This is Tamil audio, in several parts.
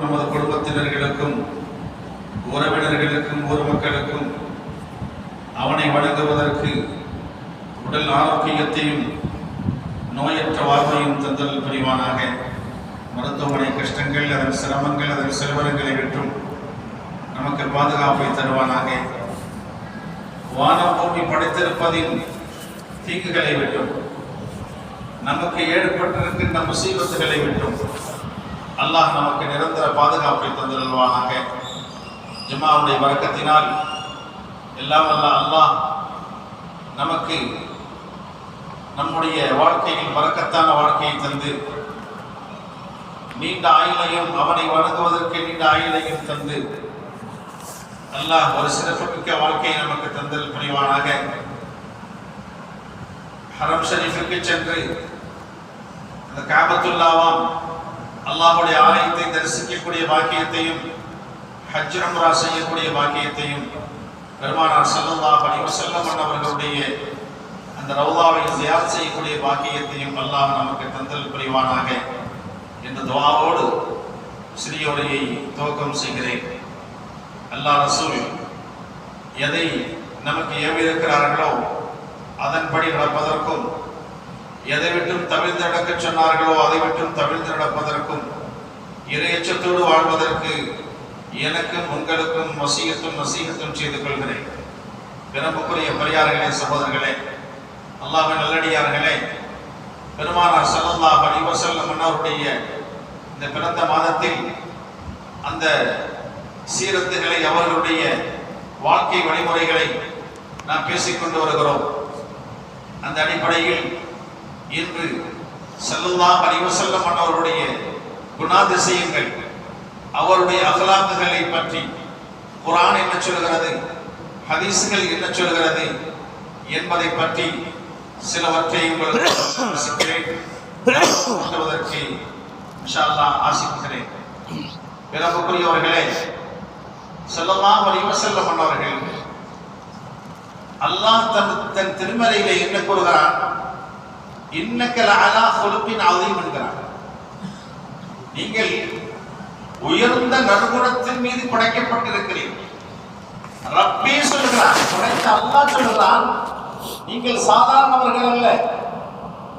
நமது குடும்பத்தினர்களுக்கும் உறவினர்களுக்கும் ஊர் மக்களுக்கும் அவனை வணங்குவதற்கு உடல் ஆரோக்கியத்தையும் நோயற்ற வாழ்வையும் தந்தல் புரிவானாக. மருத்துவமனை கஷ்டங்கள் அதன் சிரமங்கள் அதன் செலவரங்களை விட்டும் நமக்கு பாதுகாப்பை தருவானாக. வானம் பூமி படைத்திருப்பதின் தீங்குகளை விட்டும் நமக்கு ஏற்பட்டிருக்கின்ற முசீபத்துகளை விட்டும் அல்லாஹ் நமக்கு நிரந்தர பாதுகாப்பை தந்திருவானாக ஜமாவுடைய வழக்கத்தினால் எல்லாம் அல்ல அல்லாஹ் நமக்கு நம்முடைய வாழ்க்கையில் வழக்கத்தான வாழ்க்கையை தந்து நீண்ட ஆயுளையும் அவனை வணங்குவதற்கு நீண்ட ஆயுளையும் தந்து அல்லாஹ் ஒரு சிறப்புமிக்க வாழ்க்கையை நமக்கு தந்தல் புரிவானாக. ஹரம் ஷரீஃபுக்கு சென்று அந்த காபத்துல்லாவாம் அல்லாஹுடைய ஆலயத்தை தரிசிக்கக்கூடிய பாக்கியத்தையும் ஹஜ்ரம்ரா செய்யக்கூடிய பாக்கியத்தையும் பெருமானார் ஸல்லல்லாஹு அலைஹி செல்லமன் அவர்களுடைய அந்த ரவுதாவை ஜியாரத் செய்யக்கூடிய பாக்கியத்தையும் அல்லாஹ் நமக்கு தந்தல் புரிவானாக என்ற துவாவோடு சிறியோரையை துவக்கம் செய்கிறேன். அல்லா ரசூல் எதை நமக்கு ஏவியிருக்கிறார்களோ அதன்படி நடப்பதற்கும் எதை விட்டும் தவிர்த்து நடக்க சொன்னார்களோ அதை விட்டும் தவிர்த்து நடப்பதற்கும் இரையச்சத்தோடு வாழ்வதற்கு எனக்கும் உங்களுக்கும் வசீகத்தும் நசீகத்தும் செய்து கொள்கிறேன். பிறப்புக்குரிய பெரியார்களே சகோதரர்களே அல்லாஹ் நல்லடியார்களே பெருமானார் செல்லல்லா அலைஹி மன்னருடைய இந்த பிறந்த மாதத்தில் அந்த சீரத்துகளை அவர்களுடைய வாழ்க்கை வழிமுறைகளை நாம் பேசிக்கொண்டு வருகிறோம். அந்த அடிப்படையில் என்று ஸல்லல்லாஹு அலைஹி வஸல்லம் அன்னவருடைய குணாதிசயங்கள் அவருடைய அகலாக்குகளை பற்றி குரான் என்ன சொல்கிறது ஹதீஸ்கள் என்ன சொல்கிறது என்பதை பற்றி சிலவற்றை உங்களுக்கு ஆசிக்கிறேன் பிறப்புக்குரியவர்களே ஸல்லல்லாஹு அலைஹி வஸல்லம் அல்லாஹ் தன் தன் திருமலையில என்ன கூறுகிறான்? இன்னக்க லஅலா சொலுப்பின் அதீம் என்கிறான் நீங்கள் உயர்ந்த நற்குணத்தின் மீது படைக்கப்பட்டிருக்கிறீர்கள். ரப்பே சொல்கிறான் படைத்த அல்லாஹ் சொல்கிறான் நீங்கள் சாதாரணவர்கள் அல்ல.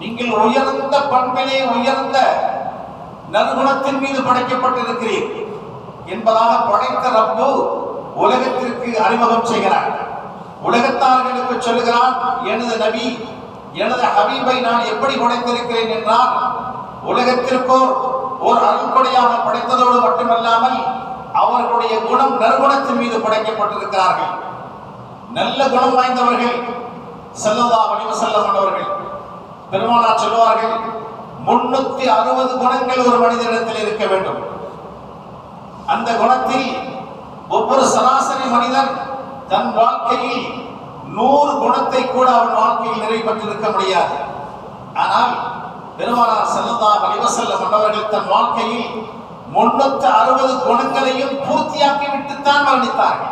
நீங்கள் உயர்ந்த பண்பிலே உயர்ந்த நற்குணத்தின் மீது படைக்கப்பட்டிருக்கிறீர்கள் என்பதாக படைத்த ரப்பு உலகத்திற்கு அறிமுகம் செய்கிறார். உலகத்தார்களுக்கு சொல்லுகிறான் எனது நபி எனது ஹபீபை நான் எப்படி படைத்திருக்கிறேன் என்றால் உலகத்திற்கோர் ஒரு அருள்கொடையாக படைத்ததோடு மட்டுமல்லாமல் அவர்களுடைய குணம் நறுகுணத்தின் மீது படைக்கப்பட்டிருக்கிறார்கள். நல்ல குணம் வாய்ந்தவர்கள் செல்லதா வலிவசல்லம் அவர்கள். பெருமானார் சொல்லுவார்கள் முன்னூத்தி அறுபது குணங்கள் ஒரு மனிதனிடத்தில் இருக்க வேண்டும். அந்த குணத்தில் ஒவ்வொரு சராசரி மனிதன் தன் வாழ்க்கையில் நூறு குணத்தை கூட அவன் வாழ்க்கையில் நிறைவேற்றிருக்க முடியாது. ஆனால் பெருமானா செல்லதா வலிவசல்லம் மன்னவர்கள் தன் வாழ்க்கையில் முன்னூத்தி அறுபது குணங்களையும் பூர்த்தியாக்கி விட்டுத்தான் மரணித்தார்கள்.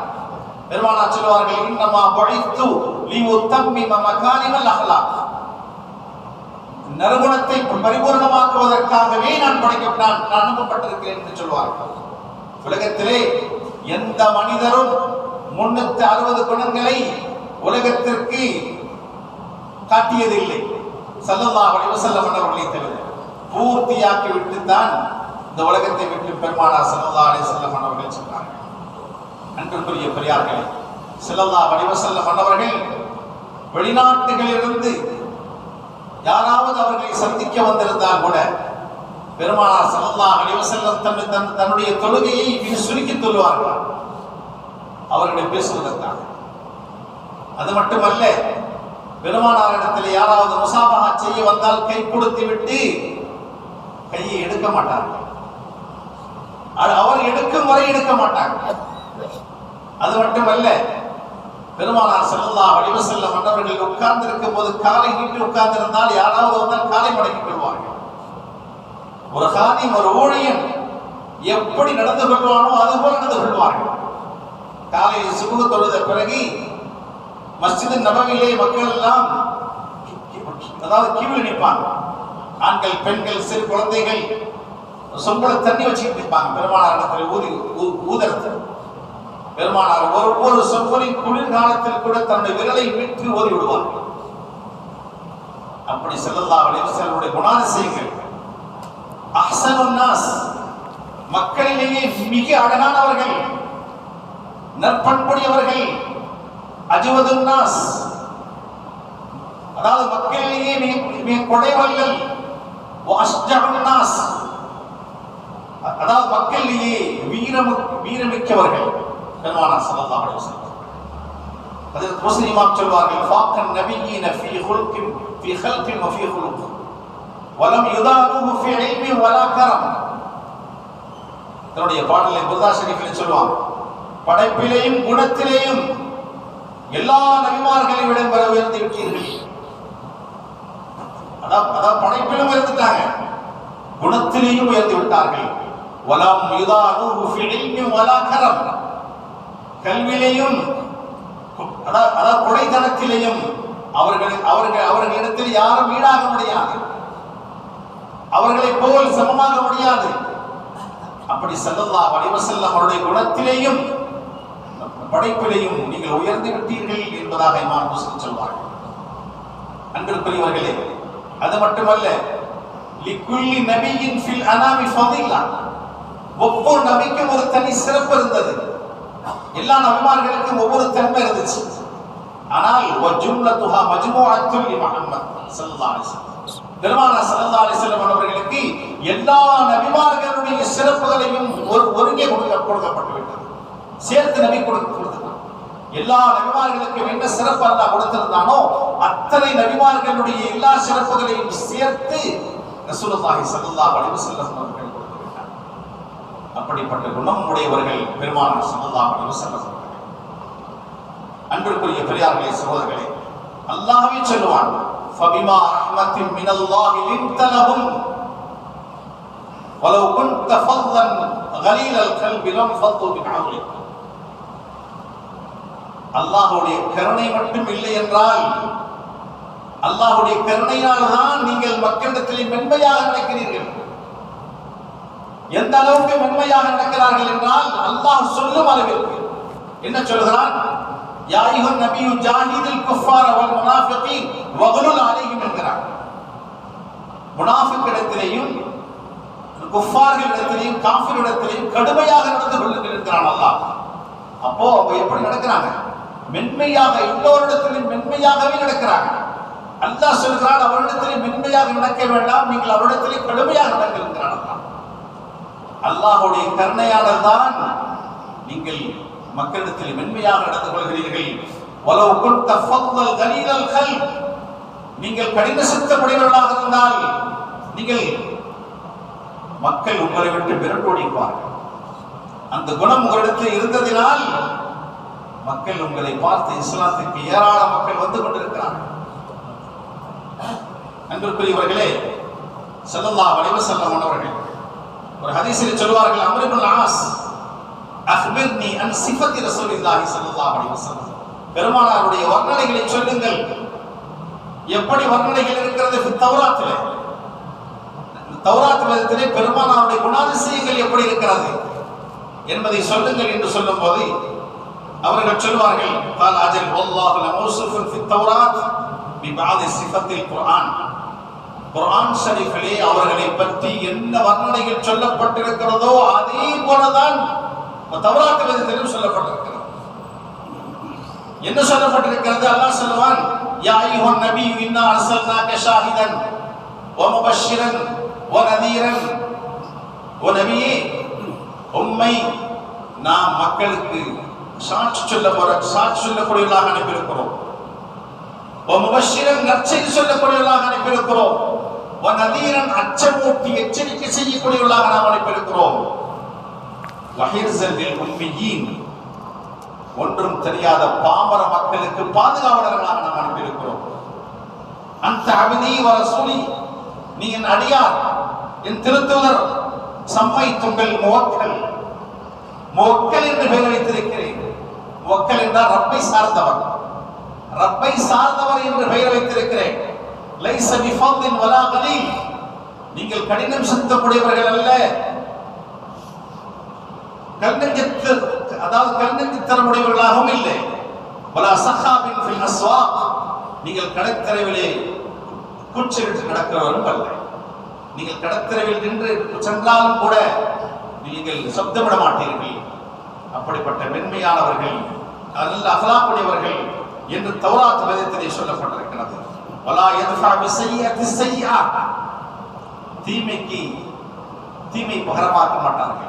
பெருமானா சொல்வார்கள் இன்னமா நீ லீவு தம்மி மகாரிமல் அகலாம் நறுகுணத்தை பரிபூர்ணமாக்குவதற்காகவே நான் படைக்க நான் நான் அனுப்பப்பட்டிருக்கிறேன் என்று சொல்வார்கள் உலகத்திலே எந்த மனிதரும் முன்னூத்தி அறுபது குணங்களை உலகத்திற்கு காட்டியதில்லை. சல்லல்லா வடிவசல்லம் அவர்களை தவிர பூர்த்தியாக்கி விட்டுத்தான் இந்த உலகத்தை விட்டு பெருமானா சல்லல்லா அலி செல்லம் அவர்கள் சொன்னார்கள் அன்பிற்குரிய பெரியார்களே செல்லல்லா வடிவசல்லம் மன்னவர்கள் வெளிநாட்டுகளிலிருந்து யாராவது அவர்களை சந்திக்க வந்திருந்தால் கூட பெருமானார் சல்லல்லா அலிவசல்லம் தன் தன் தன்னுடைய தொழுகையை சுருக்கி சொல்லுவார்கள் அவர்களை பேசுவதற்காக. அது மட்டுமல்ல பெருமானாரிடத்தில் யாராவது முசாபகா செய்ய வந்தால் கை கொடுத்து விட்டு கையை எடுக்க மாட்டார்கள். அது அவர் எடுக்கும் வரை எடுக்க மாட்டாங்க. அது மட்டுமல்ல பெருமானார் செல்லல்லா வடிவசல்ல மன்னவர்கள் உட்கார்ந்து இருக்கும் போது காலை நீட்டி உட்கார்ந்து இருந்தால் யாராவது வந்தால் காலை மடக்கிக் கொள்வார்கள் ஒரு காதி ஒரு ஊழியன் எப்படி நடந்து கொள்வானோ அதுபோல் நடந்து கொள்வார்கள். காலையில் சுமூக தொழுத பிறகு மஸ்ஜிது நபவிலே மக்கள் எல்லாம் அதாவது கியூவில் நிற்பாங்க. ஆண்கள் பெண்கள் சிறு குழந்தைகள் சொம்பள தண்ணி வச்சுக்கிட்டு இருப்பாங்க பெருமானார் இடத்துல ஊதி பெருமானார் ஊதறது பெருமானார் ஒவ்வொரு சொம்பலின் குளிர்காலத்தில் கூட தன்னுடைய விரலை விற்று ஓதி விடுவார்கள் அப்படி செல்லல்லா அலைஹி குணாதிசயங்கள். அஹ்சனுன்னாஸ் மக்களிலேயே மிக அழகானவர்கள் நற்பண்புடையவர்கள் அஜுவதுன் நாஸ். அதாவது மக்களிலேயே மிக கொடைவல்லல் நாஸ். அதாவது மக்களிலேயே வீரம் வீரமிக்கவர்கள். பெருமானா ஸல்லல்லாஹு அலைஹி வஸல்லம். அதில் சொல்வார்கள் ஃபாக்கன் நபியீன ஃபீ ஹுல்கின் ஃபீ ஹல்கின் வ ஃபீ ஹுலுக். வலம் யுதானுஹு ஃபீ இல்மி வலா கரம். தன்னுடைய பாடலை புர்தா ஷரீஃபில் சொல்லுவாங்க படைப்பிலேயும் குணத்திலேயும் எல்லா நபிமார்களை விட வர உயர்த்தி விட்டீர்கள் அதான் அதான் படைப்பிலும் உயர்த்திட்டாங்க. குணத்திலேயும் உயர்த்தி விட்டார்கள் வலம் யுதானுஹு ஃபீ இல்மி வலா கல்வியிலேயும் அதாவது கொடைத்தனத்திலேயும் அவர்கள் அவர்கள் அவர்களிடத்தில் யாரும் ஈடாக முடியாது. அவர்களை போல் சமமாக முடியாது. அப்படி செல்லல்லா அலைஹி வஸல்லம் அவருடைய குணத்திலேயும் படைப்பிலையும் நீங்கள் உயர்ந்து விட்டீர்கள் என்பதாக இமாம் முஸ்லிம் சொல்வார்கள் அன்பிற்குரியவர்களே அது மட்டுமல்ல லிக்குல்லி நபியின் ஃபில் அனாமி ஃபதிலா. ஒவ்வொரு நபிக்கும் ஒரு தனி சிறப்பு இருந்தது. எல்லா நபிமார்களுக்கும் ஒவ்வொரு தன்மை இருந்துச்சு. ஆனால் வஜும்லத்துஹா மஜ்மூஅத்துல் லி முஹம்மத் ஸல்லல்லாஹு அலைஹி வஸல்லம். பெருமானார் ஸல்லல்லாஹு அலைஹி வஸல்லம் அவர்களுக்கு எல்லா நபிமார்களுடைய சிறப்புகளையும் ஒரு ஒருங்கே கொடுக்க கொடுக்கப்பட்டு விட்டது சேர்த்து நபி கொடுத்திருந்தான் எல்லா நபிமார்களுக்கும் என்ன சிறப்பு அல்லா கொடுத்திருந்தானோ அத்தனை நபிமார்களுடைய எல்லா சிறப்புகளையும் சேர்த்து ரசூலுல்லாஹி ஸல்லல்லாஹு அலைஹி வஸல்லம் அவர்கள் கொடுத்திருந்தார் அப்படிப்பட்ட குணம் உடையவர்கள் பெருமானார் ஸல்லல்லாஹு அலைஹி வஸல்லம் அன்பிற்குரிய பெரியார்களே சகோதரர்களே அல்லாஹ்வே சொல்லுவான் ஃபபிமா ரஹ்மத்தின் மினல்லாஹி லின்த லஹும் வலவ் குன்த ஃபல்லன் கலீலல் கல்பி லன்ஃபத்து மின் அல்லாஹுடைய கருணை மட்டும் இல்லை என்றால் அல்லாஹுடைய கருணையால் தான் நீங்கள் மக்களிடத்திலே மென்மையாக நடக்கிறீர்கள். எந்த அளவுக்கு மென்மையாக நடக்கிறார்கள் என்றால் அல்லாஹ் சொல்லும் அளவிற்கு. என்ன சொல்கிறான்? யா அய்யுஹன் நபியு ஜாஹிதில் குஃபார வல் முனாஃபிகீன் வக்லுல் அலைஹிம் என்கிறான். முனாஃபிக்கிடத்திலேயும் குஃபார்களிடத்திலேயும் காஃபிரிடத்திலேயும் கடுமையாக நடந்து கொள்ளுங்கள் என்கிறான் அல்லாஹ். அப்போ அவங்க எப்படி நடக்கிறாங்க? மென்மையாக எல்லோரிடத்திலும் மென்மையாகவே நடக்கிறாங்க அல்லாஹ் சொல்கிறான் அவரிடத்திலே மென்மையாக நடக்க வேண்டாம். நீங்கள் அவரிடத்திலே கடுமையாக நடங்கள் அல்லாஹுடைய அல்லாஹ். கருணையாளர் தான் நீங்கள் மக்களிடத்தில் மென்மையாக நடந்து கொள்கிறீர்கள் வலவு குன்த ஃபضل கலீலல் நீங்கள் கடின சித்தமுடையவர்களாக இருந்தால் நீங்கள் மக்கள் உங்களை விட்டு விரட்டோடிப்பார்கள். அந்த குணம் உங்களிடத்தில் இருந்ததினால் மக்கள் உங்களை பார்த்து இஸ்லாத்துக்கு ஏராள மக்கள் வந்து கொண்டிருக்கிறார்கள். அன்பிற்குரியவர்களே ஸல்லல்லாஹு அலைஹி வஸல்லம் ஒரு ஹதீசில் சொல்வார்கள் அம்ர் இப்னு ஆஸ் நீ அன் சிஃபத்தி ரசூலில்லாஹி ஸல்லல்லாஹு அலைஹி வஸல்லம். பெருமானாருடைய வர்ணனைகளை சொல்லுங்கள். எப்படி வர்ணனைகள் இருக்கிறது? தௌராத்திலே. தௌராத் வேதத்திலே பெருமானாருடைய குணாதிசயங்கள் எப்படி இருக்கிறது என்பதை சொல்லுங்கள் என்று சொல்லும்போது அவர்கள் சொல்வார்கள் قال اجل والله لموصوف في التوراة ببعض صفات القرآن குர்ஆன் ஷரீஃபிலே அவர்களை பற்றி என்ன வர்ணனைகள் சொல்லப்பட்டிருக்கிறதோ அதே போலதான் தவறாத்து வேதத்திலும் சொல்லப்பட்டிருக்கிறது என்ன சொல்லப்பட்டிருக்கிறது அல்லாஹ் சொல்லுவான் யா அய்யுஹன் நபி இன்னா அர்சல்னாக ஷாஹிதன் வ முபஷ்ஷிரன் வ நதீரன் ஓ நபியே உம்மை நாம் மக்களுக்கு சாட்சி சொல்ல போற சாட்சி சொல்லக்கூடியவர்களாக அனுப்பியிருக்கிறோம். வ முபஷ்ஷிரன் நற்செய்தி சொல்லக்கூடியவர்களாக அனுப்பியிருக்கிறோம். வ நதீரன் அச்சமூட்டி எச்சரிக்கை செய்யக்கூடியவர்களாக நாம் அனுப்பியிருக்கிறோம். வஹிர்ஸல் உண்மையின் ஒன்றும் தெரியாத பாமர மக்களுக்கு பாதுகாவலர்களாக நாம் அனுப்பியிருக்கிறோம். அந்த அபிதி வர சொல்லி நீ என் அடியார் என் திருத்துவர் சம்மை துங்கள் முவக்கல் முவக்கல் என்று பெயர் வைத்திருக்கிறேன். ஒக்கல் என்றால் ரப்பை சார்ந்தவர் ரப்பை சார்ந்தவர் என்று பெயர் வைத்திருக்கிறேன். லைஸ பிஃபத்தின் வலா நீங்கள் கடினம் சித்தமுடையவர்கள் அல்ல. கல்நெஞ்சத்து அதாவது கல்நெஞ்சித்தனமுடையவர்களாகவும் இல்லை. பல சஹாபின் ஃபில் அஸ்வாக். நீங்கள் கடற்கரைவிலே கூச்சலிட்டு நடக்கிறவரும் அல்ல. நீங்கள் கடற்கரைவில் நின்று சென்றாலும் கூட நீங்கள் சப்தமிட மாட்டீர்கள். அப்படிப்பட்ட மென்மையானவர்கள் நல்ல அகலாக்குடையவர்கள் என்று தௌராத் வேதத்திலே சொல்லப்பட்டிருக்கிறது. வலா எதுஃபா பிஸ்ஸய்யிஅத்தி ஸய்யிஆ தீமைக்கு தீமை பகரமாக்க மாட்டார்கள்.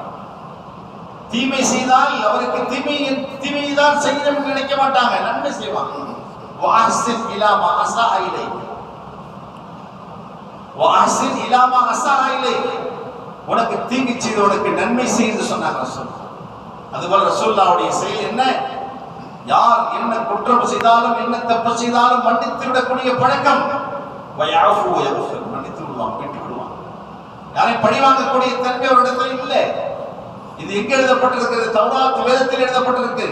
தீமை செய்தால் அவருக்கு தீமை தீமையை தான் செய்யணும் என்று நினைக்க மாட்டாங்க. நன்மை செய்வாங்க. வாசின் இலாமா அசா இலைக் வாசின் இலாமா அசா இலைக் உனக்கு தீங்கு உனக்கு நன்மை செய்து சொன்னாங்க ரசூல். அதுபோல ரசூல்லாவுடைய செயல் என்ன? யார் என்ன குற்றம் செய்தாலும் என்ன தப்பு செய்தாலும் மன்னித்து விடக்கூடிய பழக்கம் வயாஃபு வயஃபர் மன்னித்து விடுவான் விட்டு விடுவான் யாரை பழி வாங்கக்கூடிய தன்மை அவரிடத்தில் இல்லை இது எங்க எழுதப்பட்டிருக்கிறது தௌராத் வேதத்தில் எழுதப்பட்டிருக்கு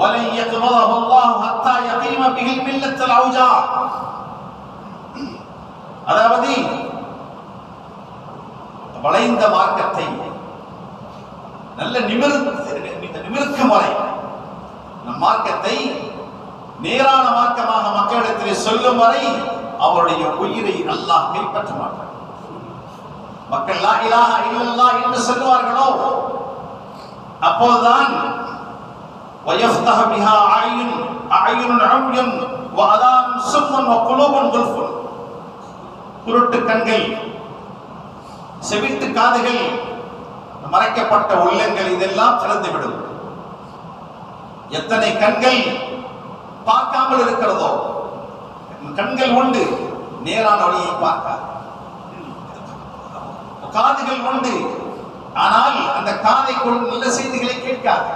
وَلَنْ يَقْبَضَهُ اللَّهُ حَتَّى يَقِيمَ بِهِ الْمِلَّةَ الْأَوْجَاعَ அதாவது வளைந்த மார்க்கத்தை நல்ல நிமிர் நிமிர்க்கும் வரை நம் மார்க்கத்தை நேரான மார்க்கமாக மக்களிடத்திலே சொல்லும் வரை அவருடைய உயிரை அல்லாஹ் கைப்பற்ற மாட்டார் மக்கள் லா இலாஹ இல்லல்லாஹ் என்று சொல்லுவார்களோ அப்போதுதான் ويفتح بها أعين أعين عمي وأذان سم وقلوب غلف குருட்டு கண்கள் செவிட்டு காதுகள் மறைக்கப்பட்ட உள்ளங்கள் இதெல்லாம் திறந்துவிடும் எத்தனை கண்கள் பார்க்காமல் இருக்கிறதோ கண்கள் உண்டு நேரான வழியை பார்க்க காதுகள் உண்டு ஆனால் அந்த காதை கொண்டு நல்ல செய்திகளை கேட்காது.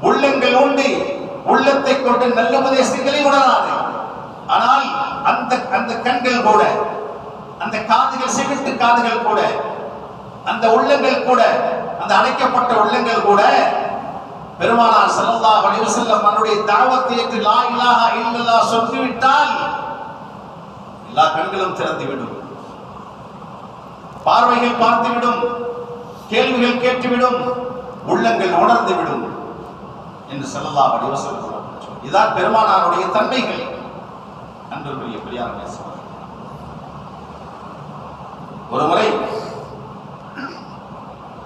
உள்ளங்கள் உண்டு உள்ளத்தை கொண்டு நல்ல உபதேசங்களை உணராது. ஆனால் அந்த அந்த கண்கள் கூட அந்த காதுகள் செவிட்டு காதுகள் கூட அந்த உள்ளங்கள் கூட அந்த அடைக்கப்பட்ட உள்ளங்கள் கூட பெருமானார் ஸல்லல்லாஹு அலைஹி வஸல்லம் அவருடைய தாவத்தை ஏற்று லா இலாஹா இல்லதா சொல்லிவிட்டால் எல்லா கண்களும் திறந்துவிடும். பார்வைகள் பார்த்துவிடும் கேள்விகள் கேட்டுவிடும் உள்ளங்கள் உணர்ந்துவிடும் என்று செல்லல்லா வடிவ வஸல்லம் இதான் பெருமானாருடைய தன்மைகள். அன்புக்குரிய பெரியார் பேசுவார் ஒரு முறை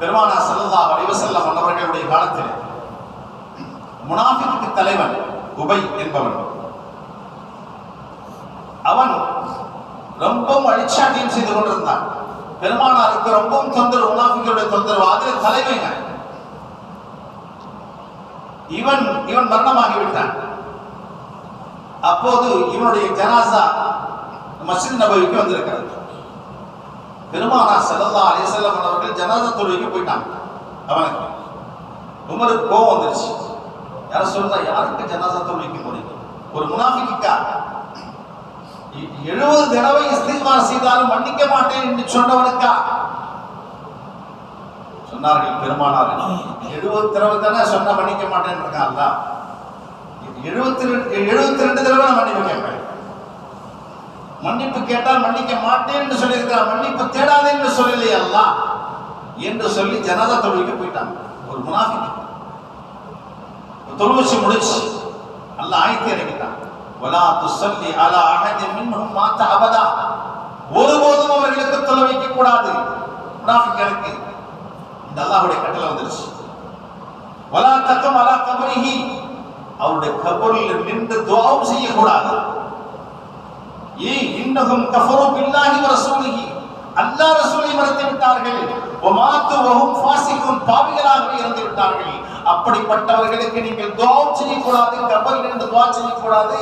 பெருமானா செல்லல்லா வடிவ வஸல்லம் அவர்களுடைய காலத்தில் முனாஃபிக்கு தலைவன் உபை என்பவன். அவன் ரொம்பவும் அழிச்சாட்டியம் செய்து கொண்டிருந்தான். பெருமானாருக்கு ரொம்பவும் தொந்தரவு முனாஃபிகளுடைய தொந்தரவு. அதில் தலைவங்க இவன் இவன் மரணமாகிவிட்டான் அப்போது இவனுடைய ஜனாசா மஸ்ஜித் நபவிக்கு வந்திருக்கிறது. பெருமானா செல்லல்லா அலிசல்லம் அவர்கள் ஜனாசா தொழுகைக்கு போயிட்டாங்க. அவனுக்கு உமருக்கு கோபம் வந்துருச்சு. யார சொல்றா? யாருக்கு ஜனாசா தொழுகைக்கு போறீங்க ஒரு முனாஃபிக்கா எழுபது தடவை இஸ்திகார் செய்தாலும் மன்னிக்க மாட்டேன் என்று சொன்னவனுக்கா? சொன்னார்கள் பெருமானார். எழுபது தடவை தானே சொன்ன மன்னிக்க மாட்டேன்னு இருக்கான்ல எழுபத்தி ரெண்டு எழுபத்தி ரெண்டு தடவை நான் மன்னிப்பு கேட்பேன். மன்னிப்பு கேட்டால் மன்னிக்க மாட்டேன் என்று சொல்லியிருக்கிறார் மன்னிப்பு தேடாதே என்று சொல்லலையே என்று சொல்லி ஜனதா தொழிலுக்கு போயிட்டாங்க. ஒரு முனாஃபிக்கு. தொழுவச்சு முடிச்சு. அல்லாஹ் ஆயத்தி இறங்கிட்டான் வலா துசல்லி அலா அஹதின் மின்ஹும் மாத்த அபதா ஒருபோதும் அவர்களுக்கு தொலை வைக்க கூடாது முனாஃபிக்களுக்கு இந்த அல்லாஹ்வுடைய கட்டளை வந்துருச்சு. வலா தக்கம் அலா கபரிஹி. அவருடைய கபரில் நின்று துவாவும் செய்யக்கூடாது. ஏ இன்னகும் கஃபரு பில்லாஹி வ ரசூலிஹி. அல்லாஹ் ரசூலை மறுத்து விட்டார்கள் வமாத்து வஹும் ஃபாசிகுன். பாவிகளாகவே இருந்து விட்டார்கள் அப்படிப்பட்டவர்களுக்கு நீங்கள் துவாம் செய்யக்கூடாது கபரில் இருந்து துஆ செய்யக்கூடாது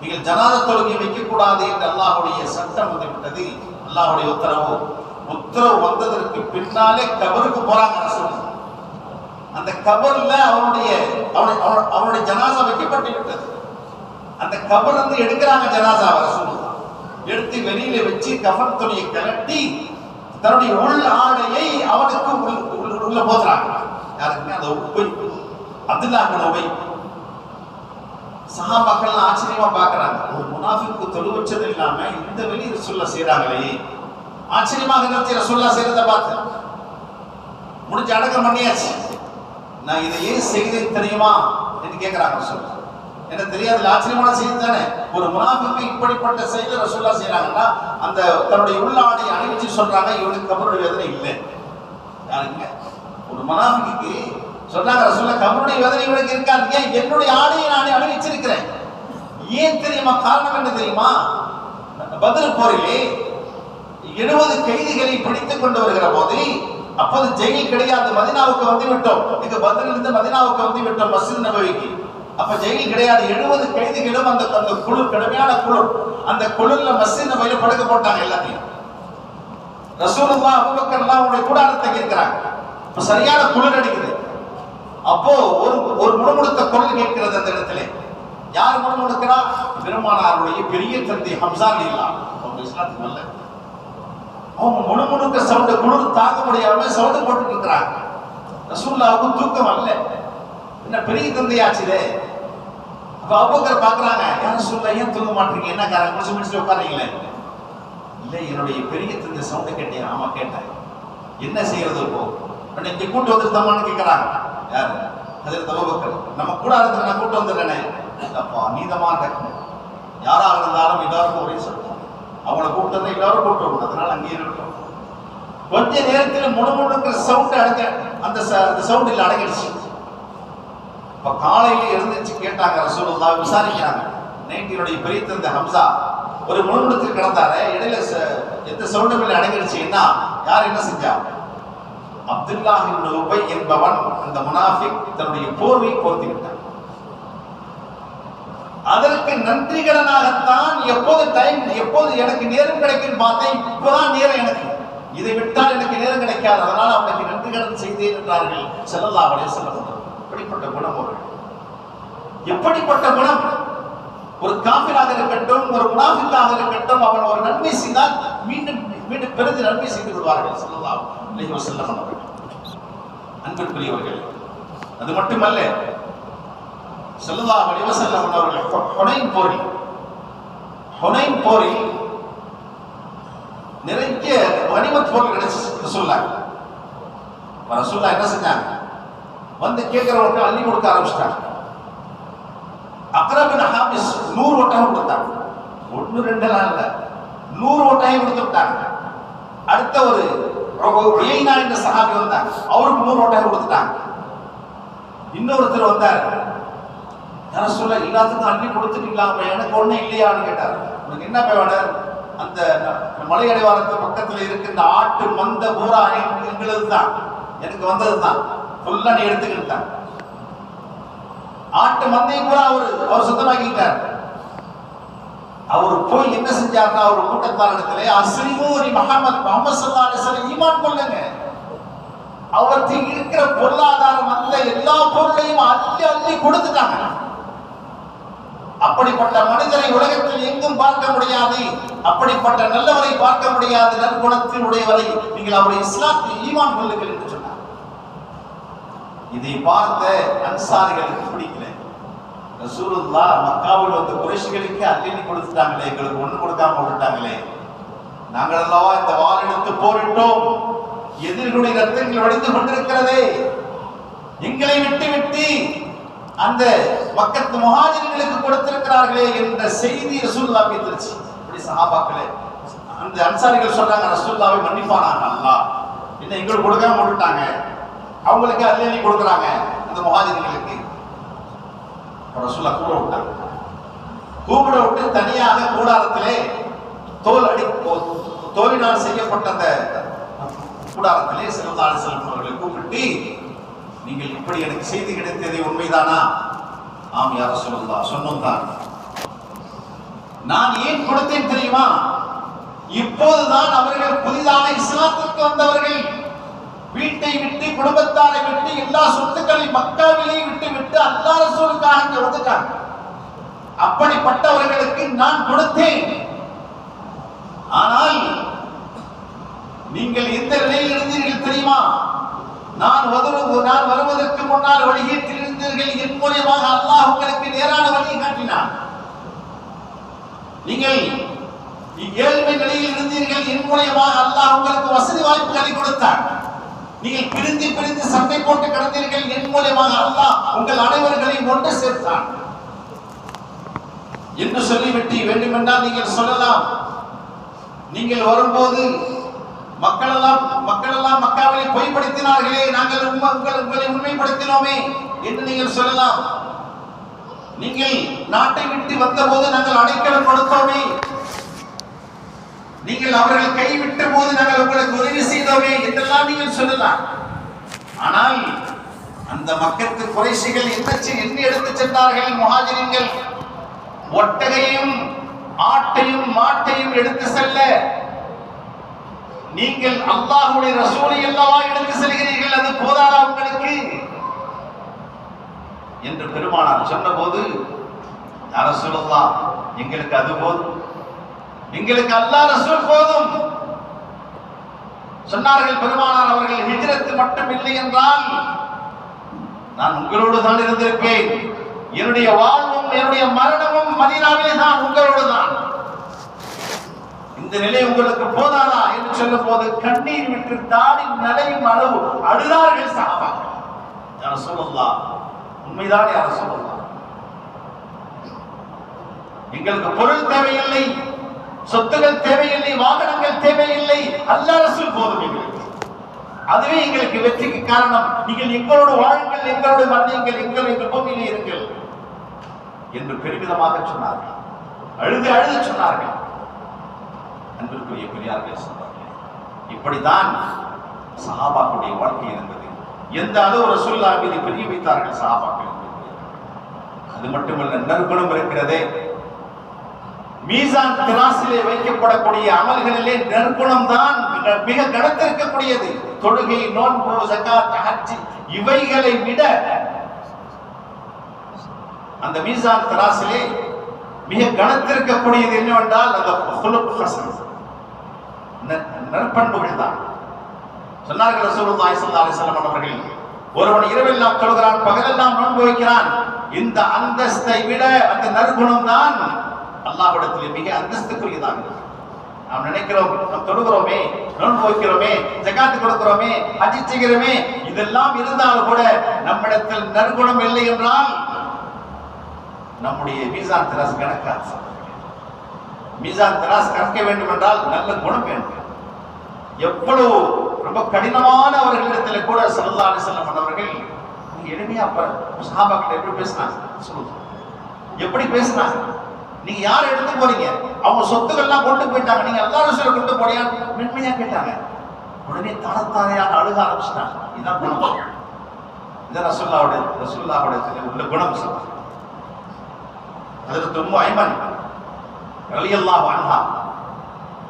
நீங்கள் ஜனாத தொழுகை வைக்கக்கூடாது என்று அல்லாஹுடைய சட்டம் வந்து விட்டது உத்தரவு. உத்தரவு வந்ததற்கு பின்னாலே கபருக்கு போறாங்க ரசூல். அந்த கபர்ல அவனுடைய அவனுடைய அவனுடைய ஜனாசா வைக்கப்பட்டு விட்டது. அந்த கபர் வந்து எடுக்கிறாங்க ஜனாசா அரசு எடுத்து வெளியில வச்சு கபர் துணியை கலட்டி தன்னுடைய உள் ஆடையை அவனுக்கு உள் உள்- உள்ள போத்துறாங்க யாருக்குமே அந்த உபை அப்துல்லா பின் சஹாபாக்கள் ஆச்சரியமா பாக்குறாங்க ஒரு முனாஃபிக்கு தொழுவச்சது இல்லாம இந்த வெளி ரசூல்லா செய்யறாங்களே ஆச்சரியமாக நிறுத்தி ரசுல்லா செய்யறத பார்த்து. முடிஞ்ச அடக்கம் பண்ணியாச்சு. நான் இதை ஏன் செய்தேன் தெரியுமா என்று கேட்கிறாங்க ரசூல் எனக்கு தெரியாது ஆச்சரியமான செய்தி தானே. ஒரு முனாஃபிக்கு இப்படிப்பட்ட செயலை ரசூல்லா செய்யறாங்கன்னா அந்த தன்னுடைய உள்ளாடை அணிவிச்சு சொல்றாங்க இவனுக்கு கபருடைய வேதனை இல்லை. யாருங்க ஒரு மனாஃபிக்கு சொன்னாங்க ரசூல கபருடைய வேதனை இவனுக்கு இருக்காது. ஏன்? என்னுடைய ஆடையை நான் அணிவிச்சிருக்கிறேன் ஏன் தெரியுமா? காரணம் என்ன தெரியுமா? பதில் போரிலே எழுபது கைதிகளை பிடித்துக் கொண்டு வருகிற போது அப்போது ஜெயில் கிடையாது மதினாவுக்கு வந்து விட்டோம் இங்க பதிலிருந்து மதினாவுக்கு வந்து விட்டோம் மசித் நபவிக்கு. அப்ப ஜெயில் கிடையாது எழுபது கைதிகளும் அந்த அந்த குழு கடுமையான குழு. அந்த குழுல மசித் நபையில படுக்க போட்டாங்க எல்லாத்தையும். ரசூலுல்லா அபூபக்கர் எல்லாம் உடைய கூடாரத்தை கேட்கிறாங்க சரியான குளிர் அடிக்குது அப்போ ஒரு ஒரு முணுமுணுத்த குரல் கேட்கிறது அந்த இடத்துல. யார் முணுமுணுக்கிறா? பெருமானாருடைய பெரிய தந்தை ஹம்சா லீலா அவங்க இஸ்லாத்துக்கு நல்ல அவங்க முணுமுணுக்க சவுண்ட குளிர் தாங்க முடியாம சவுண்டு போட்டு இருக்கிறாங்க ரசூல்லாவுக்கும் தூக்கம் அல்ல என்ன பெரிய தந்தையாச்சுதே அப்ப அபூபக்கர் பாக்குறாங்க யாரும் சொல்ல ஏன் தூங்க மாட்டீங்க? என்ன காரணம்? முடிச்சு முடிச்சு உட்காரீங்களே இல்லை என்னுடைய பெரிய தந்தை சவுண்டை கேட்டேன். ஆமா கேட்டேன். என்ன செய்யறது இப்போ? இன்னைக்கு கூட்டு கூட்டு தம்மான்னு கேட்கறாங்க யாரு? அதில் தவபக்கர் நம்ம கூட இருக்கிற நான் கூட்டு வந்துடுறேனே. அப்பா நீதமா இருக்கணும் இருந்தாலும் எல்லாருக்கும் ஒரே சொல்லணும் அவங்கள கூட்டு வந்து எல்லாரும் கூப்பிட்டு வரணும். அதனால அங்கேயே இருக்கணும் கொஞ்ச நேரத்தில் முணுமுணுங்கிற சவுண்ட் அடங்க அந்த அந்த சவுண்ட் இல்லை அடங்கிடுச்சு. இப்போ காலையில் எழுந்திருச்சு கேட்டாங்க ரசூலுல்லா விசாரிக்கிறாங்க. நைட்டினுடைய பெரிய தந்த ஹம்சா. ஒரு முழுமுடத்தில் கிடந்தாரு. இடையில ச- எந்த சவுண்டும் இல்லை அடங்கிடுச்சு? என்ன? யார் என்ன செஞ்சா? அப்துல்லா உபை என்பவன் அந்த முனாஃபிக் தன்னுடைய போர்வை போர்த்தி விட்டான். அதற்கு நன்றிகரனாகத்தான் எப்போது டைம் எப்போது எனக்கு நேரம் கிடைக்கும் பார்த்தேன் இப்பதான் நேரம் எனக்கு. இதை விட்டால் எனக்கு நேரம் கிடைக்காது. அதனால் அவனுக்கு நன்றிகடன் செய்தேன் என்றார்கள் செல்லல்லா அவளே செல்லம் இப்படிப்பட்ட குணம் அவர்கள் எப்படிப்பட்ட குணம்? ஒரு காபிராக இருக்கட்டும் ஒரு முனாஃபிக்காக இருக்கட்டும் அவன் ஒரு நன்மை செய்தால் மீண்டும் மீண்டும் பிறந்து நன்மை செய்து விடுவார்கள். சொல்லலாம் அலைஹி வஸல்லம் அவர்கள். அன்பிற்குரியவர்கள் அது மட்டுமல்ல செல்லதா அலைஹி வஸல்லம் அவர்கள் ஹுனைன் போரில் ஹுனைன் போரில் நிறைய கனிமத் பொருள் கிடைச்சு சொல்லாங்க ரசூல்லா என்ன செஞ்சாங்க? வந்து கேட்கிறவங்க அள்ளி கொடுக்க ஆரம்பிச்சிட்டாங்க. ஆபீஸ் நூறு ஒட்டகம் கொடுத்தாங்க. ஒன்று ரெண்டுலாம் இல்லை. நூறு ஒட்டகம் கொடுத்து விட்டாங்க. அடுத்த ஒரு ஏய்னா என்ற சகாபி வந்தாங்க. அவருக்கு நூறு ஒட்டகம் கொடுத்துட்டாங்க. இன்னொருத்தர் வந்தார். யார சொல்ல எல்லாத்துக்கும் அள்ளி கொடுத்துட்டீங்களா எனக்கு ஒன்றும் இல்லையான்னு கேட்டார். உனக்கு என்ன வேணும் அந்த மலையடைவாரத்து பக்கத்தில் அடிவாரத்து இந்த இருக்கின்ற ஆட்டு மந்த பூரா எங்களது தான் எனக்கு வந்தது தான் ஃபுல்லாக நீ எடுத்துக்கிட்டான் ஆட்டு மந்தையும் கூட அவர் அவர் சுத்தமாக்கிட்டார் அவர் போய் என்ன செஞ்சாருன்னா அவர் கூட்டத்தாரிடத்துல அஸ்ரிமூரி முகமது முகமது சல்லா அலிஸ்லாம் ஈமான் கொள்ளுங்க. அவருக்கு இருக்கிற பொருளாதாரம் அந்த எல்லா பொருளையும் அள்ளி அள்ளி கொடுத்துட்டாங்க. அப்படிப்பட்ட மனிதரை உலகத்தில் எங்கும் பார்க்க முடியாது. அப்படிப்பட்ட நல்லவரை பார்க்க முடியாது. நற்குணத்தினுடையவரை நீங்கள் அவருடைய இஸ்லாத்தில் ஈமான் கொள்ளுங்கள் என்று சொன்னார். இதை பார்த்த அன்சாரிகளுக்கு பிடிக்கல. ரசூலுல்லா மக்காவில் வந்து குறைஷிகளுக்கு அள்ளி கொடுத்துட்டாங்களே எங்களுக்கு ஒன்று கொடுக்காம விட்டுட்டாங்களே. நாங்கள் அல்லவா இந்த வால் எடுத்து போரிட்டோம். எதிர்களுடைய ரத்தங்கள் வடிந்து கொண்டிருக்கிறதே. எங்களை விட்டு விட்டு அந்த பக்கத்து முகாஜர்களுக்கு கொடுத்திருக்கிறார்களே என்ற செய்தி ரசூல்லா பேத்துருச்சு அப்படி சஹாபாக்களே அந்த அன்சாரிகள் சொல்றாங்க ரசூல்லாவை மன்னிப்பானாங்க அல்லா என்ன எங்களுக்கு கொடுக்காம விட்டுட்டாங்க. அவங்களுக்கு அல்லி அள்ளி கொடுக்குறாங்க அந்த முஹாஜிர்களுக்கு ரசூலா கூட விட்டாங்க கூப்பிட விட்டு தனியாக கூடாரத்திலே தோல் அடி தோலினால் செய்யப்பட்ட அந்த கூடாரத்திலே சிறந்தாடு செல்லும் அவர்களை கூப்பிட்டு நீங்கள் இப்படி எனக்கு செய்தி கிடைத்தது உண்மைதானா? ஆம் யார சொல்லா சொன்னோம் தான். நான் ஏன் கொடுத்தேன் தெரியுமா? இப்போதுதான் அவர்கள் புதிதாக இஸ்லாத்திற்கு வந்தவர்கள் வீட்டை விட்டு குடும்பத்தாரை விட்டு எல்லா சொத்துக்களையும் மக்காவிலே விட்டு விட்டு அல்லா ரசூலுக்காக இங்க வந்துட்டாங்க அப்படிப்பட்டவர்களுக்கு நான் கொடுத்தேன். ஆனால் நீங்கள் எந்த நிலையில் இருந்தீர்கள் தெரியுமா? நான் வருவது நான் வருவதற்கு முன்னால் வழிகேட்டிலிருந்து இருந்தீர்கள் என் மூலியமாக அல்லாஹ் உங்களுக்கு நேரான வழியை காட்டினான். நீங்கள் ஏழ்மை நிலையில் இருந்தீர்கள் என் மூலியமாக அல்லாஹ் உங்களுக்கு வசதி வாய்ப்புகளை கொடுத்தார் நீங்கள் பிரிந்து பிரிந்து சண்டை போட்டு கடந்தீர்கள் என் மூலியமாக அல்லா உங்கள் அனைவர்களையும் ஒன்று சேர்த்தான். என்று சொல்லிவிட்டு வேண்டுமென்றால் நீங்கள் சொல்லலாம். நீங்கள் வரும்போது மக்கள் எல்லாம் மக்கள் பொய்ப்படுத்தினார்களே நாங்கள் உண்மை- உங்கள் உங்களை உண்மைப்படுத்தினோமே என்று நீங்கள் சொல்லலாம். நீங்கள் நாட்டை விட்டு வந்தபோது நாங்கள் அடைக்கலம் கொடுத்தோமே நீங்கள் அவர்கள் கைவிட்ட போது நாங்கள் உங்களுக்கு உதவி செய்தோமே என்றெல்லாம் நீங்கள் சொல்லலாம். ஆனால் அந்த மக்களுக்கு குறைசிகள் என்ன என்ன எடுத்து சென்றார்கள்? முஹாஜிரின்கள் ஒட்டகையும் ஆட்டையும் மாட்டையும் எடுத்து செல்ல நீங்கள் அல்லாஹுடைய ரசூலை அல்லவா எடுத்து செல்கிறீர்கள்? அது போதாதா உங்களுக்கு? என்று பெருமானார் சொன்னபோது அரசுலல்லா எங்களுக்கு அது போதும். எங்களுக்கு அல்லா ரசூல் போதும். சொன்னார்கள் பெருமானார் அவர்கள் ஹிஜ்ரத்து மட்டும் இல்லை என்றால் நான் உங்களோடு தான் இருந்திருப்பேன். என்னுடைய வாழ்வும் என்னுடைய மரணமும் மதீனாவிலே தான் உங்களோடு தான். இந்த நிலை உங்களுக்கு போதாதா என்று சொல்லும் போது கண்ணீர் விட்டு தாடி நடையும் அளவு அழுதார்கள் சாபாக்கள் யார சொல்லலாம் உண்மைதான் யார சொல்லலாம் எங்களுக்கு பொருள் தேவையில்லை. சொத்துகள் தேவையில்லை வாகனங்கள் தேவையில்லை அல்ல அரசு போதும் எங்களுக்கு அதுவே எங்களுக்கு வெற்றிக்கு காரணம். நீங்கள் எங்களோடு வாழுங்கள் எங்களோடு மரணியுங்கள் எங்கள் எங்கள் பூமியில் இருங்கள் என்று பெருமிதமாக சொன்னார்கள். அழுது அழுது சொன்னார்கள். அன்பிற்குரிய பெரியார்கள் சொன்னார்கள் இப்படித்தான் சஹாபாக்குடைய வாழ்க்கை இருந்தது. எந்த அளவு ரசூல்லா மீது பெரிய வைத்தார்கள் சஹாபாக்கள்? அது மட்டுமல்ல நற்குணம் இருக்கிறதே. மீசான் திராசிலே வைக்கப்படக்கூடிய அமல்களிலே நற்குணம் தான் மிக கனத்திருக்கக்கூடியது தொழுகை நோன்பு ஜகாத் ஹஜ் இவைகளை விட அந்த மீசான் திராசிலே மிக கனத்திருக்கக்கூடியது என்னவென்றால் அந்த நற்பண்புகள் தான் சொன்னார்கள் ரசூலுல்லாஹி ஸல்லல்லாஹு அலைஹி வஸல்லம் அவர்கள் ஒருவன் இரவெல்லாம் தொழுகிறான் பகலெல்லாம் நோன்பு வைக்கிறான். இந்த அந்தஸ்தை விட அந்த நற்குணம் தான் அல்லாஹ்விடத்தில் மிக அந்தஸ்துக்குரியதாக. இருக்கு. நாம் நினைக்கிறோம் நாம் தொழுகிறோமே நோன்பு வைக்கிறோமே ஜகாத்து கொடுக்கிறோமே அஜி செய்கிறோமே இதெல்லாம் இருந்தாலும் கூட நம்மிடத்தில் நற்குணம் இல்லை என்றால் நம்முடைய மீசான் திராஸ் கணக்காது. மீசான் திராஸ் கணக்க வேண்டும் என்றால் நல்ல குணம் வேண்டும். எவ்வளவு ரொம்ப கடினமான அவர்களிடத்தில் கூட சல்லல்லாஹு அலைஹி வஸல்லம் அவர்கள் எளிமையா சஹாபாக்கிட்ட எப்படி பேசினாங்க சொல்லுங்க. எப்படி பேசினாங்க நீங்க யார் எடுத்து போறீங்க? அவங்க சொத்துக்கள்லாம் கொண்டு போயிட்டாங்க. நீங்க அல்லா கொண்டு போறியா? மென்மையா கேட்டாங்க. உடனே தாரத்தாரையாக அழுக ஆரம்பிச்சிட்டாங்க. இதான் குணம். இந்த ரசுல்லாவுடைய ரசுல்லாவுடைய உள்ள குணம். சொல்லுங்க அதற்கு ரொம்ப ஐமன் ரலியல்லா அன்ஹா.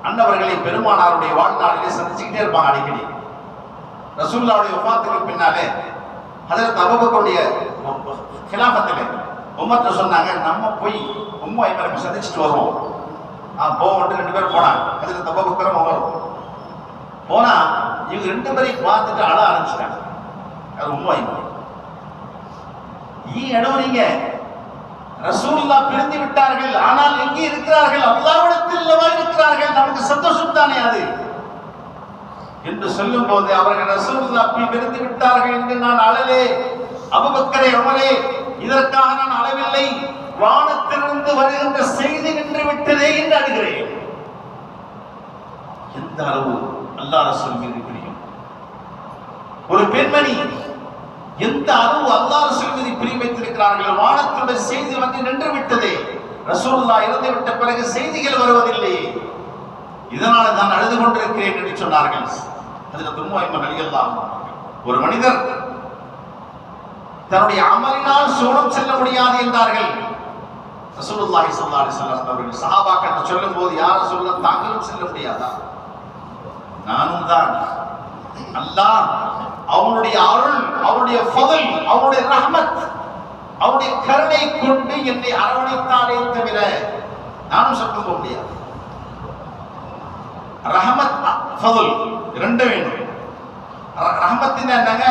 அன்னவர்களை பெருமானாருடைய வாழ்நாளிலே சந்திச்சுக்கிட்டே இருப்பாங்க அடிக்கடி. ரசூல்லாவுடைய ஒப்பாத்துக்கு பின்னாலே அதற்கு அபூபக்கருடைய கிலாபத்திலே உம்மத்தை சொன்னாங்க நம்ம போய் உம்மு ஐமரை சந்திச்சுட்டு வருவோம். ஆ போவோம்ட்டு ரெண்டு பேரும் போனாங்க. ஹஜரத் அபூபக்கரும் வரும் போனா இவங்க ரெண்டு பேரையும் பார்த்துட்டு அழ ஆரம்பிச்சிட்டாங்க. அது உம்மு ஐமர் ஈ இடவரீங்க ரசூல்லா பிரிந்து விட்டார்கள். ஆனால் எங்கே இருக்கிறார்கள்? அல்லாவிடத்தில் அல்லவா இருக்கிறார்கள்? நமக்கு சந்தோஷம் தானே அது? என்று சொல்லும் போது அவர்கள் ரசூல்லா பிரிந்து விட்டார்கள் என்று நான் அழலே. அபுபக்கரே அமரே இதற்காக நான் அளவில்லை. வானத்திலிருந்து வருகின்ற செய்தி நின்று விட்டதே என்று அழுகிறேன் எந்த அளவு அல்லாஹ் ரசூல் மீது பிரியும்? ஒரு பெண்மணி எந்த அளவு அல்லாஹ் ரசூல் மீது பிரியம் வைத்திருக்கிறார்கள்? வானத்துடைய செய்தி வந்து நின்று விட்டதே. ரசூல்லா இறந்து விட்ட பிறகு செய்திகள் வருவதில்லை. இதனால் நான் அழுது கொண்டிருக்கிறேன் என்று சொன்னார்கள். அதில் தும்மாய்மன் அழியல்லாம் ஒரு மனிதர் தன்னுடைய அமலினால் சோழம் செல்ல முடியாது என்றார்கள். ரசூலுல்லாஹி ஸல்லல்லாஹு அலைஹி வஸல்லம் அவர்கள் சஹாபாக்கள் சொல்லும் போது யார் சொல்ல தாங்களும் செல்ல முடியாதா? நானும் தான். அல்லாஹ் அவனுடைய அருள் அவனுடைய ஃபதல் அவனுடைய ரஹ்மத் அவனுடைய கருணை கொண்டு என்னை அரவணைத்தானே தவிர நானும் சத்தம் போக முடியாது. ரஹமத் ஃபதுல் ரெண்டு வேண்டும் ர- ரஹமத்தின் என்னங்க?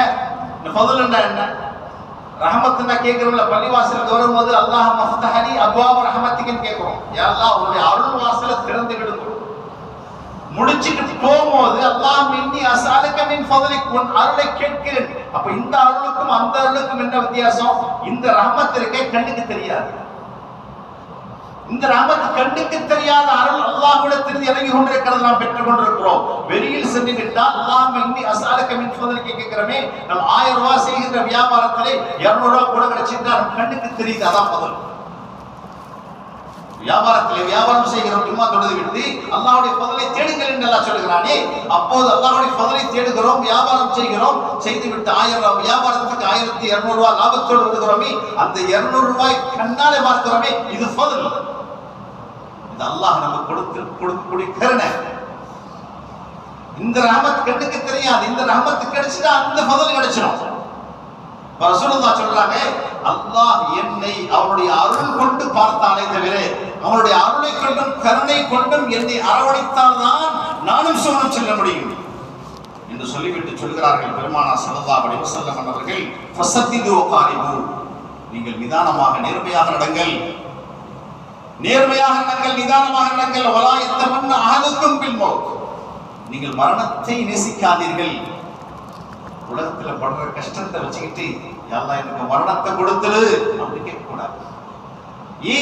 ஃபதல் ஃபதுல் என்ன? ரஹமத்துன்னா கேட்கிறோம்ல பள்ளிவாசலுக்கு வரும்போது அல்லாஹ் மஃப்தஹலி அப்வாப ரஹமத்துக்குன்னு கேட்கிறோம் யா உன்னுடைய அருள் வாசலை திறந்து விடுங்க முடிச்சிட்டு போகும்போது அல்லாஹ் மின்னி அசாலுக்க மின் ஃபதலிக் உன் அருளை கேட்கிறேன். அப்ப இந்த அருளுக்கும் அந்த அருளுக்கும் என்ன வித்தியாசம்? இந்த ரஹமத் இருக்கே கண்ணுக்கு தெரியாது. இந்த ரஹமத் கண்ணுக்கு தெரியாத அருள் அல்லாஹ்விடத்திலிருந்து இறங்கி கொண்டிருக்கிறது நாம் பெற்றுக் கொண்டிருக்கிறோம். வெளியில் சென்று விட்டால் அல்லாஹ் மின்னி அசாலுக்க மின் ஃபதலிக் கேட்கிறோமே நம்ம ஆயிரம் ரூபாய் செய்கின்ற வியாபாரத்திலே இருநூறு ரூபாய் கூட கிடைச்சிருந்தா நம்ம கண்ணுக்கு தெரியுது அதான் பதில் வியாபாரத்தில் வியாபாரம் செய்கிறோம் சும்மா தொழுது விட்டு அல்லாவுடைய பதிலை தேடுங்கள் என்று எல்லாம் சொல்கிறானே அப்போது அல்லாவுடைய பதிலை தேடுகிறோம் வியாபாரம் செய்கிறோம் செய்து விட்டு ஆயிரம் ரூபாய் வியாபாரத்துக்கு ஆயிரத்தி இருநூறு ரூபாய் லாபத்தோடு விடுகிறோமே அந்த இருநூறு ரூபாய் கண்ணாலே பார்க்கிறோமே இது பதில் இந்த அல்லாஹ் நமக்கு கொடுத்து கொடுக்கக்கூடிய கருணை இந்த ரஹமத் கண்ணுக்கு தெரியாது. இந்த ரஹமத்து கிடைச்சிட்டா அந்த பதில் கிடைச்சிடும் இப்ப சொல்றாங்க அல்லாஹ் என்னை அவனுடைய அருள் கொண்டு பார்த்தானே தவிர அவனுடைய அருளை கொண்டும் கருணை கொண்டும் என்னை அரவணைத்தால் தான் நானும் சோனம் செல்ல முடியும். என்று சொல்லிவிட்டு சொல்கிறார்கள் பெருமானா சல்லா அலைஹி வசல்லம் அவர்கள் நீங்கள் நிதானமாக நேர்மையாக நடங்கள். நேர்மையாக நாங்கள் நிதானமாக நாங்கள் வலா எத்தமன்ன அஹதுக்கும் பில் நீங்கள் மரணத்தை நேசிக்காதீர்கள். உலகத்துல படுற கஷ்டத்தை வச்சுக்கிட்டு யாரா எனக்கு மரணத்தை கொடுத்துரு அப்படி கேட்கக்கூடாது. ஈ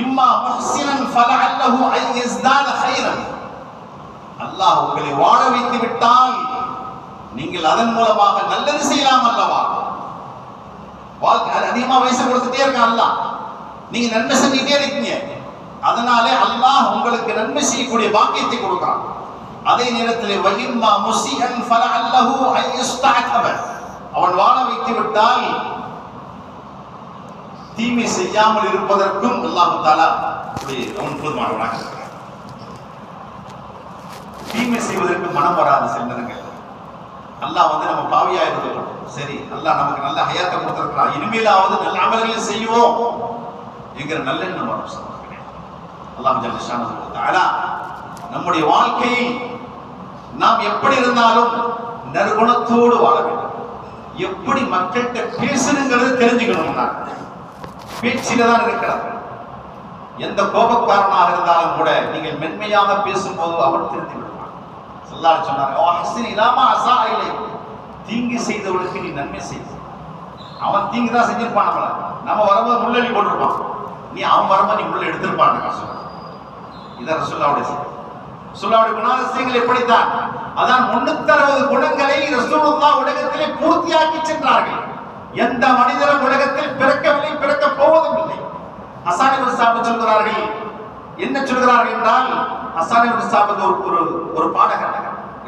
இம்மா முஹ்சினன் ஃபலஅல்லஹு ஐ யஸ்தாத ஹைரன் அல்லாஹ் உங்களை வாழ வைத்து விட்டால் நீங்கள் அதன் மூலமாக நல்லது செய்யலாம் அல்லவா? வாழ்க்கை அதிகமா வயசு கொடுத்துட்டே இருக்கான் அல்லாஹ். நீங்க நன்மை செஞ்சுட்டே இருக்கீங்க. அதனாலே அல்லாஹ் உங்களுக்கு நன்மை செய்யக்கூடிய பாக்கியத்தை கொடுக்கிறான். அதே நேரத்தில் வகிம்மா முசியன் ஃபலஅல்லஹு ஐயஸ்தஅதப அவன் வாழ வைத்து விட்டால் தீமை செய்யாமல் இருப்பதற்கும் அல்லாஹ் தஆலா அப்படி அவன் போதுமானவனாக இருக்கிறான் தீமை செய்வதற்கு மனம் வராது சில நேரங்கள் அல்லாஹ் வந்து நம்ம பாவியா இருக்கணும் சரி அல்லாஹ் நமக்கு நல்ல ஹயாத்தை கொடுத்திருக்கிறான். இனிமேலாவது நல்ல அமல்களை செய்வோம். என்கிற நல்லெண்ணம் வரும் சகோதரர்களே அல்லாஹ் ஜல்லஷானு நம்முடைய வாழ்க்கையில் நாம் எப்படி இருந்தாலும் நறுகுணத்தோடு வாழ வேண்டும். எப்படி மக்கள்கிட்ட பேசணுங்கிறது தெரிஞ்சுக்கணும்னா பேச்சில தான் இருக்கிறார் எந்த கோபக்காரனாக இருந்தாலும் கூட நீங்கள் மென்மையாக பேசும்போது அவன் திருந்தி விடுவான் சொல்லாரு சொன்னார் தீங்கு செய்தவனுக்கு நீ நன்மை செய். அவன் தீங்கு தான் செஞ்சிருப்பான் நம்ம வரும்போது முள்ளெலி போட்டிருப்பான். நீ அவன் வரமா நீ உள்ள எடுத்திருப்பான் இதான் சொல்றேன். இதை ரசூல்லாவுடைய ரசூல்லாவுடைய குணாதிசயங்கள் எப்படித்தான் அதான் முன்னூத்தி குணங்களை ரசூலுல்லா உலகத்திலே பூர்த்தியாக்கி சென்றார்கள். எந்த மனிதரும் உலகத்தில் பிறக்கவில்லை பிறக்க போவதும் இல்லை அசானிபுர் சாப்பிட்டு சொல்கிறார்கள். என்ன சொல்கிறார்கள் என்றால் அசானி சாப்பிட்டு ஒரு ஒரு ஒரு பாடகர்.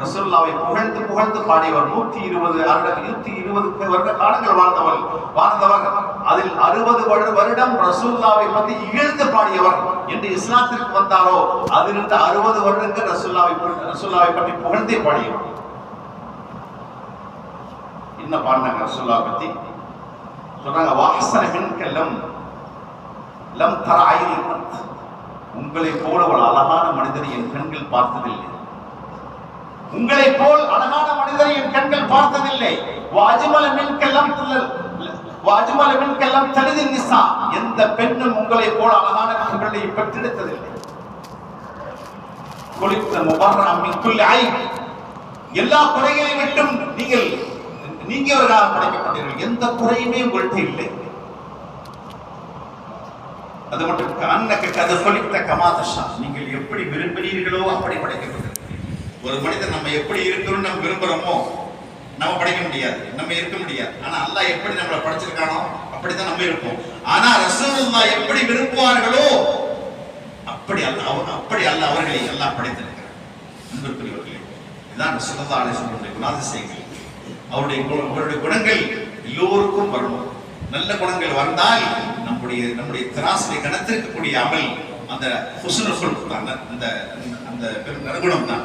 ரசூல்லாவை புகழ்ந்து புகழ்ந்து பாடியவர் நூத்தி இருபது ஆண்டு நூத்தி இருபது வருட காலங்கள் வாழ்ந்தவர் வாழ்ந்தவர். அதில் அறுபது வருடம் ரசூல்லாவை பற்றி இகழ்ந்து பாடியவர் என்று இஸ்லாத்திற்கு வந்தாரோ அதிலிருந்து அறுபது வருடங்கள் ரசூல்லாவை ரசூல்லாவை பற்றி புகழ்ந்தே பாடியவர். என்ன பாடினாங்க ரசூல்லா பத்தி? சொன்னாங்க வாசன மின்கல்லம் லம் தர உங்களை போல ஒரு அழகான மனிதனை என் கண்கள் பார்த்ததில்லை. உங்களை போல் அழகான மனிதரை என் கண்கள் பார்த்ததில்லை. வாஜிமல மின்கல்லம் வாஜ்மல மின்கல்லம் தலிதின் நிசா. எந்த பெண்ணும் உங்களை போல் அழகான கண்களை பெற்றெடுத்ததில்லை. குளித்த முபர்ரம் மின் எல்லா குறைகளை விட்டும் நீங்கள் நீங்கியவர்களாக படைக்கப்பட்டீர்கள். எந்த குறையுமே உங்கள்கிட்ட இல்லை. அது மட்டும் அன்னக்கு கதை கொலித்த கமாதஷா நீங்கள் எப்படி விரும்பினீர்களோ அப்படி படைக்கப்பட்டிருக்கிறீர்கள். ஒரு மனிதன் நம்ம எப்படி இருக்கிறோம் நம்ம விரும்புறோமோ நம்ம படைக்க முடியாது நம்ம இருக்க முடியாது. ஆனா அல்லாஹ் எப்படி நம்மளை படைச்சிருக்கானோ அப்படித்தான் நம்ம இருப்போம். ஆனா ரசூலுல்லாஹ் எப்படி விரும்புவார்களோ அப்படி அல்ல அப்படி அல்ல அவர்களை எல்லாம் படைத்திருக்கிறார் அன்பிற்குரியவர்களே இதுதான் ரசூலுல்லாஹ் அலைஹி வஸல்லம் குணாதிசயங்கள். அவருடைய அவருடைய குணங்கள் எல்லோருக்கும் வரணும் நல்ல குணங்கள் வந்தால் நம்முடைய நம்முடைய திராசிலை கணத்திருக்கக்கூடிய அமல் அந்த ஹுஸ்னுல் தான். அந்த அந்த- பெரும் நற்குணம் தான்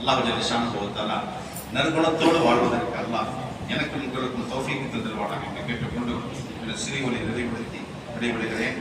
அல்லாஹ் ஜலிஷான போவத்தாலா நற்குணத்தோடு வாழ்வதற்கு அல்லாஹ் எனக்கும் உங்களுக்கும் தௌஃபீக்கு தந்திருவானாக என்று கேட்டுக்கொண்டு இந்த சிறிய ஒளி நிறைவுபடுத்தி விடைபெறுகிறேன்.